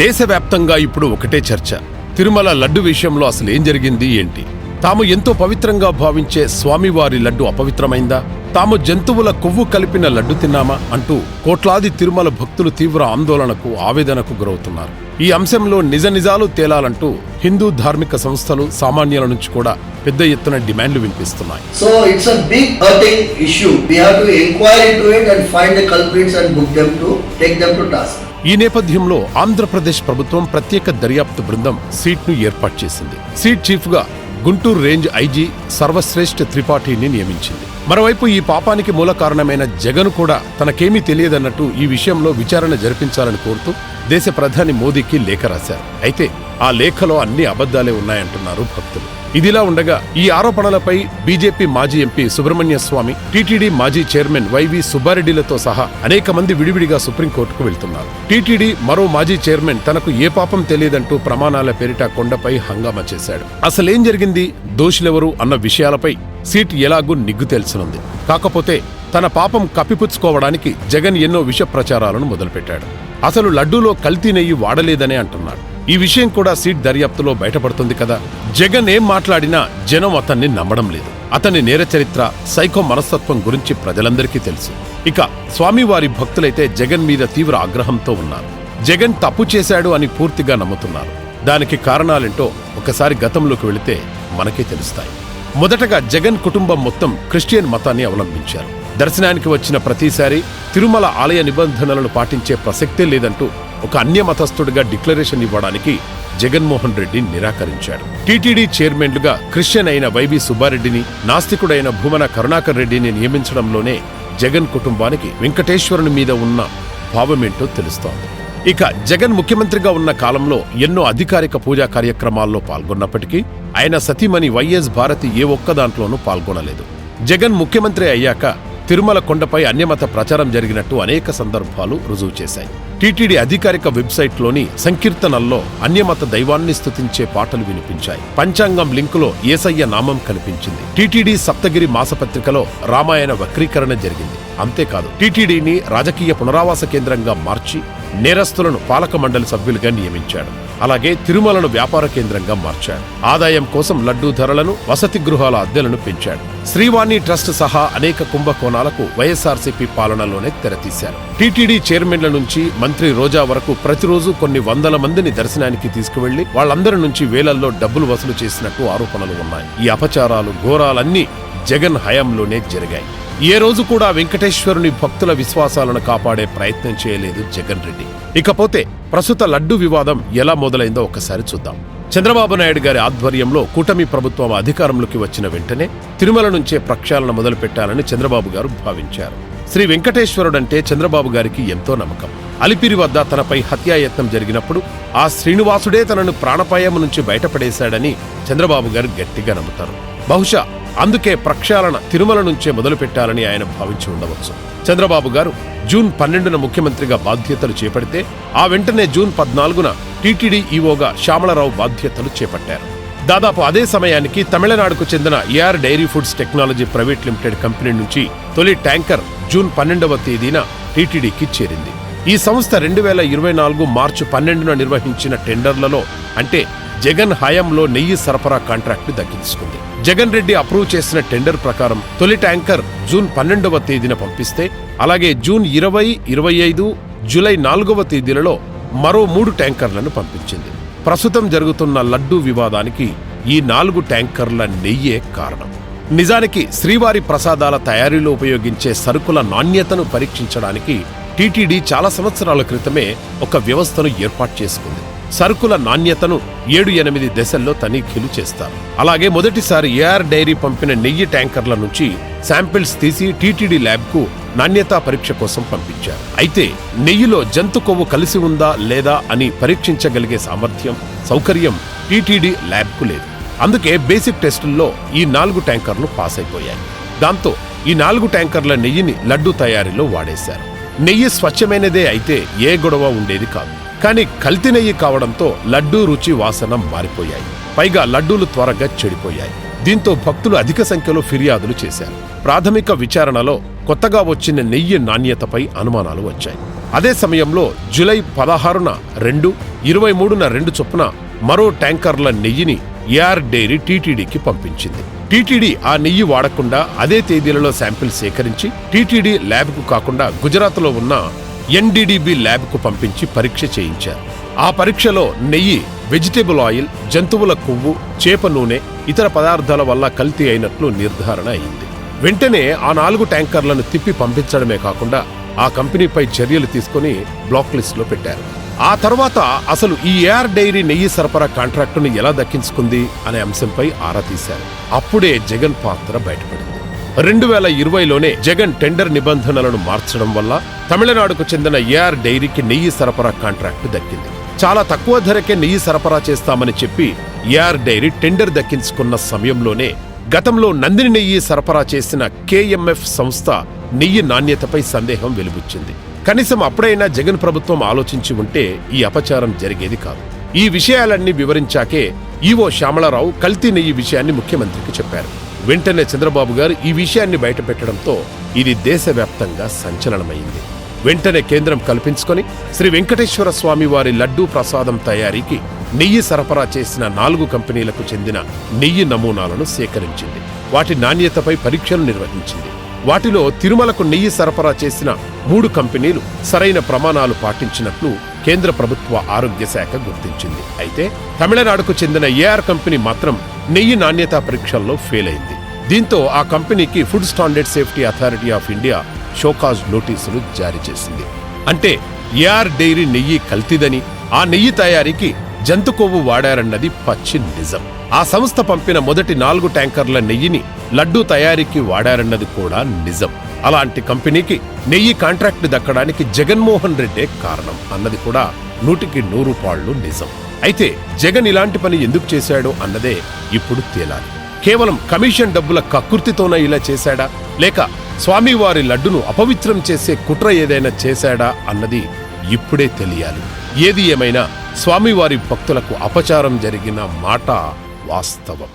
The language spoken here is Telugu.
దేశవ్యాప్తంగా ఇప్పుడు ఒకటే చర్చ. తిరుమల లడ్డు విషయంలో అసలు ఏం జరిగింది ఏంటి? తాము ఎంతో పవిత్రంగా భావించే స్వామివారి లడ్డు అపవిత్రమైందా? తాము జంతువుల కొవ్వు కలిపిన లడ్డు తిన్నామా? అంటూ కోట్లాది తిరుమల భక్తులు తీవ్ర ఆందోళనకు ఆవేదనకు గురవుతున్నారు. ఈ అంశంలో నిజ నిజాలు తేలాలంటూ హిందూ ధార్మిక సంస్థలు సామాన్యుల నుంచి కూడా పెద్ద ఎత్తున డిమాండ్లు వినిపిస్తున్నాయి. So it's a big hurting issue we have to enquire into it and find the culprits and book them to take them to task ఈ నేపథ్యంలో ఆంధ్రప్రదేశ్ ప్రభుత్వం ప్రత్యేక దర్యాప్తు బృందం సీట్ను ఏర్పాటు చేసింది. సీట్ చీఫ్గా గుంటూరు రేంజ్ ఐజీ సర్వశ్రేష్ఠ త్రిపాఠిని నియమించింది. మరోవైపు ఈ పాపానికి మూల కారణమైన జగన్ కూడా తనకేమీ తెలియదన్నట్టు ఈ విషయంలో విచారణ జరిపించాలని కోరుతూ దేశ ప్రధాని మోదీకి లేఖ రాశారు. అయితే ఆ లేఖలో అన్ని అబద్ధాలే ఉన్నాయంటున్నారు భక్తులు. ఇదిలా ఉండగా ఈ ఆరోపణలపై బీజేపీ మాజీ ఎంపీ సుబ్రహ్మణ్య స్వామి టీటీడీ మాజీ చైర్మన్ వైవి సుబ్బారెడ్డిలతో సహా అనేక మంది విడివిడిగా సుప్రీంకోర్టుకు వెళ్తున్నారు. టీటీడీ మరో మాజీ చైర్మన్ తనకు ఏ పాపం తెలియదంటూ ప్రమాణాల పేరిట కొండపై హంగామా చేశాడు. అసలేం జరిగింది? దోషులెవరు? అన్న విషయాలపై సీట్ ఎలాగూ నిగ్గు తేల్చనుంది. కాకపోతే తన పాపం కప్పిపుచ్చుకోవడానికి జగన్ ఎన్నో విష ప్రచారాలను మొదలుపెట్టాడు. అసలు లడ్డూలో కల్తీ నెయ్యి వాడలేదనే అంటున్నాడు. ఈ విషయం కూడా సీట్ దర్యాప్తులో బయటపడుతుంది కదా. జగన్ ఏం మాట్లాడినా జనం అతన్ని నమ్మడం లేదు. అతని నేర చరిత్ర సైకో మనస్తత్వం గురించి ప్రజలందరికీ తెలుసు. ఇక స్వామివారి భక్తులైతే జగన్ మీద తీవ్ర ఆగ్రహంతో ఉన్నారు. జగన్ తప్పు చేశాడు అని పూర్తిగా నమ్ముతున్నారు. దానికి కారణాలేంటో ఒకసారి గతంలోకి వెళితే మనకే తెలుస్తాయి. మొదటగా జగన్ కుటుంబం మొత్తం క్రిస్టియన్ మతాన్ని అవలంబించారు. దర్శనానికి వచ్చిన ప్రతిసారి తిరుమల ఆలయ నిబంధనలను పాటించే ప్రసక్తే లేదంటూ ఒక అన్య మతస్థుడిగా డిక్లరేషన్ ఇవ్వడానికి జగన్మోహన్ రెడ్డి నిరాకరించాడు టీటీడీ చైర్మన్లుగా క్రిస్టియన్ అయిన వైవి సుబ్బారెడ్డిని నాస్తికుడైన భూమన కరుణాకర్ రెడ్డిని నియమించడంలోనే జగన్ కుటుంబానికి వెంకటేశ్వరుని మీద ఉన్న భావమేంటో తెలుస్తోంది. ఇక జగన్ ముఖ్యమంత్రిగా ఉన్న కాలంలో ఎన్నో అధికారిక పూజా కార్యక్రమాల్లో పాల్గొన్నప్పటికీ ఆయన సతీమణి వైఎస్ భారతి ఏ ఒక్క దాంట్లోనూ పాల్గొనలేదు. జగన్ ముఖ్యమంత్రి అయ్యాక తిరుమల కొండపై అన్యమత ప్రచారం జరిగినట్టు అనేక సందర్భాలు రుజువు చేశాయి. టీటీడీ అధికారిక వెబ్సైట్లోని సంకీర్తనల్లో అన్యమత దైవాన్ని స్థుతించే పాటలు వినిపించాయి. పంచాంగం లింకులో ఏసయ్య నామం కనిపించింది. టీటీడీ సప్తగిరి మాసపత్రికలో రామాయణ వక్రీకరణ జరిగింది. అంతేకాదు టీటీడీని రాజకీయ పునరావాస కేంద్రంగా మార్చి నేరస్తులను పాలక మండలి సభ్యులుగా నియమించాడు. అలాగే తిరుమలను వ్యాపార కేంద్రంగా మార్చాడు ఆదాయం కోసం లడ్డూ ధరలను వసతి గృహాల అద్దెలను పెంచాడు శ్రీవాణి ట్రస్ట్ సహా అనేక కుంభకోణాలకు వైఎస్ఆర్సీపీ పాలనలోనే తెరతీశారు. టీటీడీ చైర్మన్ల నుంచి మంత్రి రోజా వరకు ప్రతిరోజు కొన్ని వందల మందిని దర్శనానికి తీసుకువెళ్ళి వాళ్ళందరి నుంచి వేలల్లో డబ్బులు వసూలు చేసినట్టు ఆరోపణలు ఉన్నాయి. ఈ అపచారాలు ఘోరాలన్నీ జగన్ హయాంలోనే జరిగాయి. ఏ రోజు కూడా వెంకటేశ్వరుని భక్తుల విశ్వాసాలను కాపాడే ప్రయత్నం చేయలేదు జగన్ రెడ్డి. ఇకపోతే ప్రస్తుత లడ్డు వివాదం ఎలా మొదలైందో ఒకసారి చూద్దాం. చంద్రబాబు నాయుడు గారి ఆధ్వర్యంలో కూటమి ప్రభుత్వం అధికారంలోకి వచ్చిన వెంటనే తిరుమల నుంచే ప్రక్షాళన మొదలుపెట్టాలని చంద్రబాబు గారు భావించారు. శ్రీ వెంకటేశ్వరుడంటే చంద్రబాబు గారికి ఎంతో నమ్మకం. అలిపిరి వద్ద తనపై హత్యాయత్నం జరిగినప్పుడు ఆ శ్రీనివాసుడే తనను ప్రాణపాయం నుంచి బయటపడేశాడని చంద్రబాబు గారు గట్టిగా నమ్ముతారు. బహుశా అందుకే ప్రక్షాళన తిరుమల నుంచే మొదలుపెట్టాలని ఆయన భావించి ఉండవచ్చు. చంద్రబాబు గారు జూన్ పన్నెండున ముఖ్యమంత్రిగా బాధ్యతలు చేపడితే ఆ వెంటనే జూన్ పద్నాలుగున టీటీడీ ఈవోగా శ్యామలరావు బాధ్యతలు చేపట్టారు. దాదాపు అదే సమయానికి తమిళనాడుకు చెందిన A R dairy foods technology private limited company నుంచి తొలి ట్యాంకర్ జూన్ పన్నెండవ తేదీన టీటీడీకి చేరింది. ఈ సంస్థ రెండు వేల ఇరవై నాలుగు మార్చి పన్నెండున నిర్వహించిన టెండర్లలో అంటే జగన్ హయాంలో నెయ్యి సరఫరా కాంట్రాక్టు దక్కించుకుంది. జగన్ రెడ్డి అప్రూవ్ చేసిన టెండర్ ప్రకారం తొలి ట్యాంకర్ జూన్ పన్నెండవ తేదీన పంపిస్తే అలాగే జూన్ ఇరవై ఇరవై ఐదు జూలై నాలుగవ తేదీలలో మరో మూడు ట్యాంకర్లను పంపించింది. ప్రస్తుతం జరుగుతున్న లడ్డూ వివాదానికి ఈ నాలుగు ట్యాంకర్ల నెయ్యే కారణం. నిజానికి శ్రీవారి ప్రసాదాల తయారీలో ఉపయోగించే సరుకుల నాణ్యతను పరీక్షించడానికి టీటీడీ చాలా సంవత్సరాల క్రితమే ఒక వ్యవస్థను ఏర్పాటు చేసుకుంది. సరుకుల నాణ్యతను ఏడు ఎనిమిది దశల్లో తనిఖీలు చేస్తారు. అలాగే మొదటిసారి ఏఆర్ డైరీ పంపిన నెయ్యి ట్యాంకర్ల నుంచి శాంపిల్స్ తీసి టీటీడీ ల్యాబ్కు నాణ్యతా పరీక్ష కోసం పంపించారు. అయితే నెయ్యిలో జంతు కొవ్వు కలిసి ఉందా లేదా అని పరీక్షించగలిగే సామర్థ్యం సౌకర్యం టీటీడీ ల్యాబ్కు లేదు. అందుకే బేసిక్ టెస్టుల్లో ఈ నాలుగు ట్యాంకర్లు పాస్ అయిపోయాయి దాంతో ఈ నాలుగు ట్యాంకర్ల నెయ్యిని లడ్డు తయారీలో వాడేశారు. నెయ్యి స్వచ్ఛమైనదే అయితే ఏ గొడవ ఉండేది కాదు. కానీ కల్తీ నెయ్యి కావడంతో లడ్డూ రుచి వాసన మారిపోయాయి. పైగా లడ్డూలు త్వరగా చెడిపోయాయి. దీంతో భక్తులు అధిక సంఖ్యలో ఫిర్యాదులు చేశారు. ప్రాథమిక విచారణలో కొత్తగా వచ్చిన నెయ్యి నాణ్యతపై అనుమానాలు వచ్చాయి. అదే సమయంలో జులై పదహారున రెండు ఇరవై మూడున రెండు చొప్పున మరో ట్యాంకర్ల నెయ్యిని ఏఆర్ డైరీ టీటీడీకి పంపించింది. టీటీడీ ఆ నెయ్యి వాడకుండా అదే తేదీలలో శాంపిల్ సేకరించి టీటీడీ ల్యాబ్కు కాకుండా గుజరాత్లో ఉన్న ఎన్డీడీబీ ల్యాబ్కు పంపించి పరీక్ష చేయించారు. ఆ పరీక్షలో నెయ్యి వెజిటేబుల్ ఆయిల్ జంతువుల కొవ్వు చేప నూనె ఇతర పదార్థాల వల్ల కల్తీ అయినట్లు నిర్ధారణ అయింది. వెంటనే ఆ నాలుగు ట్యాంకర్లను తిప్పి పంపించడమే కాకుండా ఆ కంపెనీపై చర్యలు తీసుకుని బ్లాక్ లిస్టులో పెట్టారు. ఆ తర్వాత అసలు ఈ ఏఆర్ డైరీ నెయ్యి సరఫరా కాంట్రాక్టును ఎలా దక్కించుకుంది అనే అంశంపై ఆరా తీశారు. అప్పుడే జగన్ పాత్ర బయటపడింది. రెండు వేల ఇరవైలోనే జగన్ టెండర్ నిబంధనలను మార్చడం వల్ల తమిళనాడుకు చెందిన ఏఆర్ డైరీకి నెయ్యి సరఫరా కాంట్రాక్టు దక్కింది. చాలా తక్కువ ధరకే నెయ్యి సరఫరా చేస్తామని చెప్పి ఏఆర్ డైరీ టెండర్ దక్కించుకున్న సమయంలోనే గతంలో నందిని నెయ్యి సరఫరా చేసిన కేఎంఎఫ్ సంస్థ నెయ్యి నాణ్యతపై సందేహం వెలుబుచ్చింది కనీసం అప్పుడైనా జగన్ ప్రభుత్వం ఆలోచించి ఉంటే ఈ అపచారం జరిగేది కాదు. ఈ విషయాలన్నీ వివరించాకే ఈవో శ్యామళరావు కల్తీ నెయ్యి విషయాన్ని ముఖ్యమంత్రికి చెప్పారు. వెంటనే చంద్రబాబు గారు ఈ విషయాన్ని బయటపెట్టడంతో ఇది దేశవ్యాప్తంగా సంచలనమైంది. వెంటనే కేంద్రం కల్పించుకొని శ్రీ వెంకటేశ్వర స్వామి వారి లడ్డూ ప్రసాదం తయారీకి నెయ్యి సరఫరా చేసిన నాలుగు కంపెనీలకు చెందిన నెయ్యి నమూనాలను సేకరించింది. వాటి నాణ్యతపై పరీక్షలు నిర్వహించింది. వాటిలో తిరుమలకు నెయ్యి సరఫరా చేసిన మూడు కంపెనీలు సరైన ప్రమాణాలు పాటించినట్లు కేంద్ర ప్రభుత్వ ఆరోగ్య శాఖ గుర్తించింది. అయితే తమిళనాడుకు చెందిన ఏఆర్ కంపెనీ మాత్రం నెయ్యి నాణ్యతా పరీక్షల్లో ఫెయిల్ అయింది దీంతో ఆ కంపెనీకి food standard safety authority of India show cause నోటీసులు జారీ చేసింది. అంటే ఏఆర్ డైరీ నెయ్యి కల్తీదని ఆ నెయ్యి తయారీకి జంతు కొవ్వు వాడారన్నది పచ్చి నిజం. ఆ సంస్థ పంపిన మొదటి నాలుగు ట్యాంకర్ల నెయ్యిని లడ్డూ తయారీకి వాడారన్నది కూడా నిజం. అలాంటి కంపెనీకి నెయ్యి కాంట్రాక్ట్ దక్కడానికి జగన్మోహన్ రెడ్డే కారణం అన్నది కూడా నూటికి నూరు పాళ్ళు నిజం. అయితే జగన్ ఇలాంటి పని ఎందుకు చేశాడో అన్నదే ఇప్పుడు తేలాలి. కేవలం కమిషన్ డబ్బుల కకృతితోన ఇలా చేశాడా? లేక స్వామివారి లడ్డును అపవిత్రం చేసే కుట్ర ఏదైనా చేశాడా అన్నది ఇప్పుడే తెలియాలి. ఏది ఏమైనా స్వామివారి భక్తులకు అపచారం జరిగిన మాట వాస్తవం.